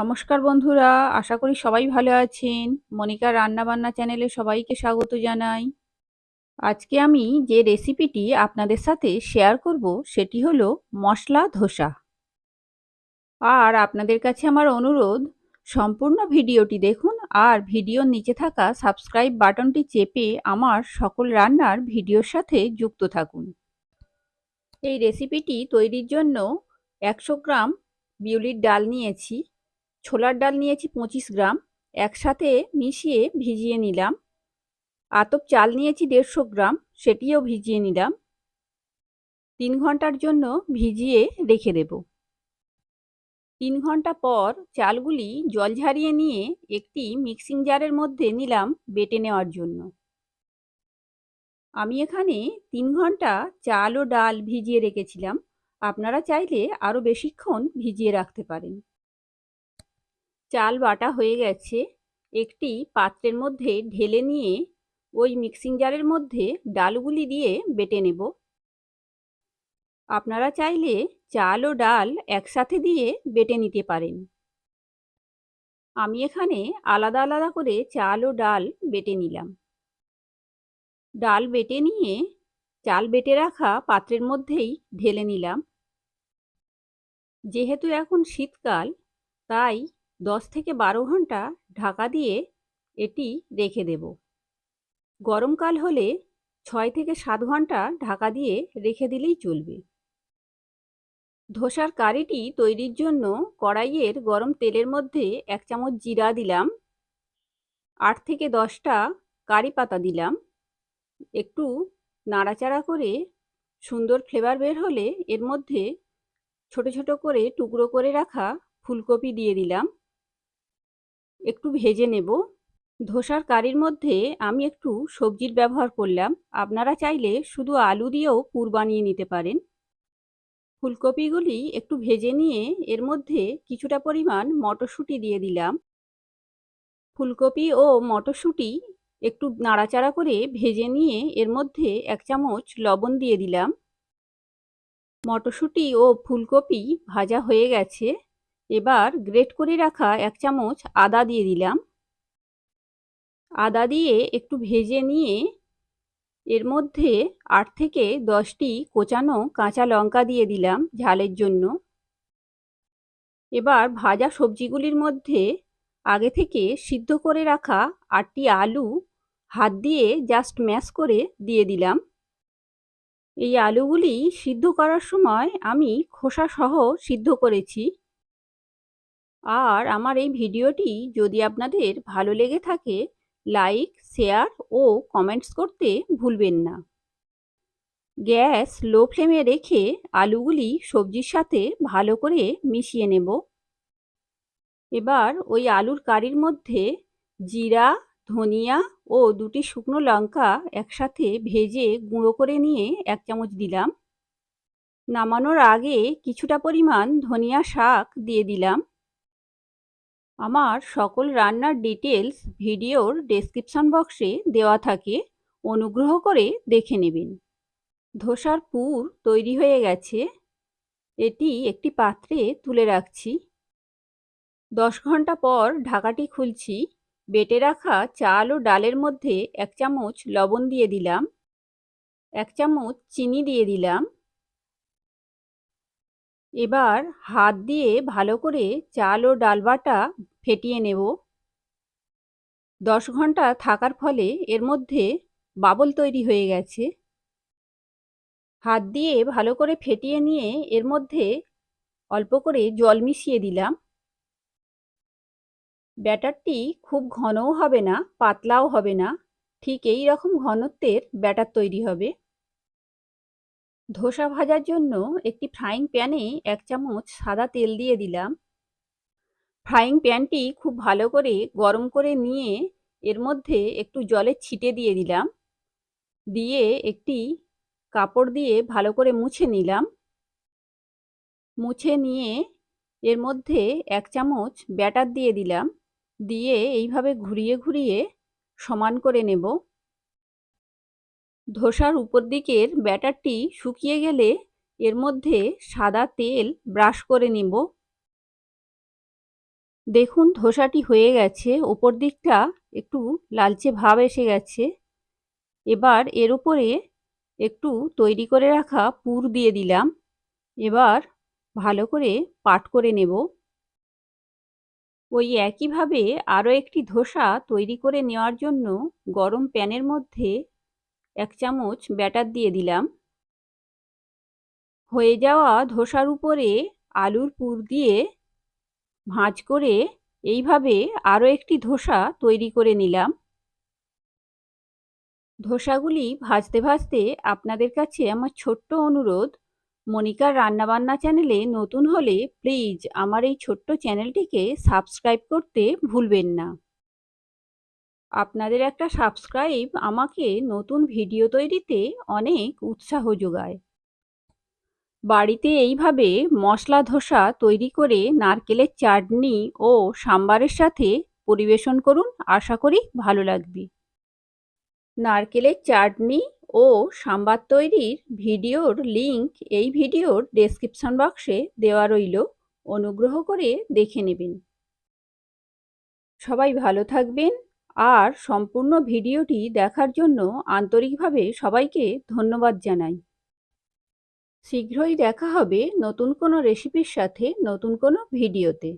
নমস্কার বন্ধুরা, আশা করি সবাই ভালো আছেন। মনিকা রান্নাবান্না চ্যানেলে সবাইকে স্বাগত জানাই। আজকে আমি যে রেসিপিটি আপনাদের সাথে শেয়ার করব, সেটি হলো মশলা ধোসা। আর আপনাদের কাছে আমার অনুরোধ, সম্পূর্ণ ভিডিওটি দেখুন আর ভিডিওর নিচে থাকা সাবস্ক্রাইব বাটনটি চেপে আমার সকল রান্নার ভিডিওর সাথে যুক্ত থাকুন। এই রেসিপিটি তৈরির জন্য একশো গ্রাম বিউলির ডাল নিয়েছি। ছোলার ডাল নিয়েছি পঁচিশ গ্রাম, একসাথে মিশিয়ে ভিজিয়ে নিলাম। আতপ চাল নিয়েছি দেড়শো গ্রাম, সেটিও ভিজিয়ে নিলাম। তিন ঘণ্টার জন্য ভিজিয়ে রেখে দেব। তিন ঘণ্টা পর চালগুলি জল ঝারিয়ে নিয়ে একটি মিক্সিং জারের মধ্যে নিলাম বেটে নেওয়ার জন্য। আমি এখানে তিন ঘণ্টা চাল ও ডাল ভিজিয়ে রেখেছিলাম। আপনারা চাইলে আরও বেশিক্ষণ ভিজিয়ে রাখতে পারেন। চাল বাটা হয়ে গেছে। একটি পাত্রের মধ্যে ঢেলে নিয়ে ওই মিক্সিং জারের মধ্যে ডালগুলি দিয়ে বেটে নেব। আপনারা চাইলে চাল ও ডাল একসাথে দিয়ে বেটে নিতে পারেন। আমি এখানে আলাদা আলাদা করে চাল ও ডাল বেটে নিলাম। ডাল বেটে নিয়ে চাল বেটে রাখা পাত্রের মধ্যেই ঢেলে নিলাম। যেহেতু এখন শীতকাল, তাই দশ থেকে বারো ঘণ্টা ঢাকা দিয়ে এটি রেখে দেব। গরমকাল হলে ছয় থেকে সাত ঘণ্টা ঢাকা দিয়ে রেখে দিলেই চলবে। ধোসার কারিটি তৈরির জন্য কড়াইয়ের গরম তেলের মধ্যে এক চামচ জিরা দিলাম, আট থেকে দশটা কারি পাতা দিলাম। একটু নাড়াচাড়া করে সুন্দর ফ্লেভার বের হলে এর মধ্যে ছোট ছোট করে টুকরো করে রাখা ফুলকপি দিয়ে দিলাম। একটু ভেজে নেব। ধোসার কারির মধ্যে আমি একটু সবজির ব্যবহার করলাম। আপনারা চাইলে শুধু আলু দিয়েও পুর বানিয়ে নিতে পারেন। ফুলকপিগুলি একটু ভেজে নিয়ে এর মধ্যে কিছুটা পরিমাণ মটরশুঁটি দিয়ে দিলাম। ফুলকপি ও মটরশুঁটি একটু নাড়াচাড়া করে ভেজে নিয়ে এর মধ্যে এক চামচ লবণ দিয়ে দিলাম। মটরশুঁটি ও ফুলকপি ভাজা হয়ে গেছে। এবার গ্রেট করে রাখা এক চামচ আদা দিয়ে দিলাম। আদা দিয়ে একটু ভেজে নিয়ে এর মধ্যে আট থেকে দশটি কোচানো কাঁচা লঙ্কা দিয়ে দিলাম ঝালের জন্য। এবার ভাজা সবজিগুলির মধ্যে আগে থেকে সিদ্ধ করে রাখা আটটি আলু হাত দিয়ে জাস্ট ম্যাশ করে দিয়ে দিলাম। এই আলুগুলি সিদ্ধ করার সময় আমি খোসা সহ সিদ্ধ করেছি। আর আমার এই ভিডিওটি যদি আপনাদের ভালো লেগে থাকে, লাইক, শেয়ার ও কমেন্টস করতে ভুলবেন না। গ্যাস লো ফ্লেমে রেখে আলুগুলি সবজির সাথে ভালো করে মিশিয়ে নেব। এবার ওই আলুর কারির মধ্যে জিরা, ধনিয়া ও দুটি শুকনো লঙ্কা একসাথে ভেজে গুঁড়ো করে নিয়ে এক চামচ দিলাম। নামানোর আগে কিছুটা পরিমাণ ধনিয়া শাক দিয়ে দিলাম। আমার সকল রান্নার ডিটেলস ভিডিওর ডেসক্রিপশন বক্সে দেওয়া থাকে, অনুগ্রহ করে দেখে নেবেন। ধোসার পুর তৈরি হয়ে গেছে। এটি একটি পাত্রে তুলে রাখছি। দশ ঘণ্টা পর ঢাকাটি খুলছি। বেটে রাখা চাল ও ডালের মধ্যে এক চামচ লবণ দিয়ে দিলাম। এক চামচ চিনি দিয়ে দিলাম। এবার হাত দিয়ে ভালো করে চাল ও ডাল বাটা ফেটিয়ে নেব। দশ ঘণ্টা থাকার ফলে এর মধ্যে বাবল তৈরি হয়ে গেছে। হাত দিয়ে ভালো করে ফেটিয়ে নিয়ে এর মধ্যে অল্প করে জল মিশিয়ে দিলাম। ব্যাটারটি খুব ঘনও হবে না, পাতলাও হবে না, ঠিক এই রকম ঘনত্বের ব্যাটার তৈরি হবে। ধোসা ভাজার জন্য একটি ফ্রাইং প্যানে এক চামচ সাদা তেল দিয়ে দিলাম। ফ্রাইং প্যানটি খুব ভালো করে গরম করে নিয়ে এর মধ্যে একটু জলে ছিটে দিয়ে দিলাম। দিয়ে একটি কাপড় দিয়ে ভালো করে মুছে নিলাম। মুছে নিয়ে এর মধ্যে এক চামচ ব্যাটার দিয়ে দিলাম। দিয়ে এইভাবে ঘুরিয়ে ঘুরিয়ে সমান করে নেব। ধোসার উপর দিকের ব্যাটারটি শুকিয়ে গেলে এর মধ্যে সাদা তেল ব্রাশ করে নিব। দেখুন, ধোসাটি হয়ে গেছে। ওপর দিকটা একটু লালচে ভাব এসে গেছে। এবার এর উপরে একটু তৈরি করে রাখা পুর দিয়ে দিলাম। এবার ভালো করে পাট করে নেব। ওই একইভাবে আরও একটি ধোসা তৈরি করে নেওয়ার জন্য গরম প্যানের মধ্যে এক চামচ ব্যাটার দিয়ে দিলাম। হয়ে যাওয়া ধোসার উপরে আলুর পুর দিয়ে ভাঁজ করে এইভাবে আরও একটি ধোসা তৈরি করে নিলাম। ধোসাগুলি ভাজতে ভাজতে আপনাদের কাছে আমার ছোট্ট অনুরোধ, মনিকার রান্নাবান্না চ্যানেলে নতুন হলে প্লিজ আমার এই ছোট্ট চ্যানেলটিকে সাবস্ক্রাইব করতে ভুলবেন না। আপনাদের একটা সাবস্ক্রাইব আমাকে নতুন ভিডিও তৈরিতে অনেক উৎসাহ যোগায়। বাড়িতে এইভাবে মশলা ধোসা তৈরি করে নারকেলের চাটনি ও সাম্বারের সাথে পরিবেশন করুন আশা করি ভালো লাগবে। নারকেলের চাটনি ও সাম্বার তৈরির ভিডিওর লিংক এই ভিডিওর ডেসক্রিপশন বক্সে দেওয়া রইল। অনুগ্রহ করে দেখে নেবেন। সবাই ভালো থাকবেন। আর সম্পূর্ণ ভিডিওটি দেখার জন্য আন্তরিকভাবে সবাইকে ধন্যবাদ জানাই। শীঘ্রই দেখা হবে নতুন কোনো রেসিপির সাথে নতুন কোনো ভিডিওতে।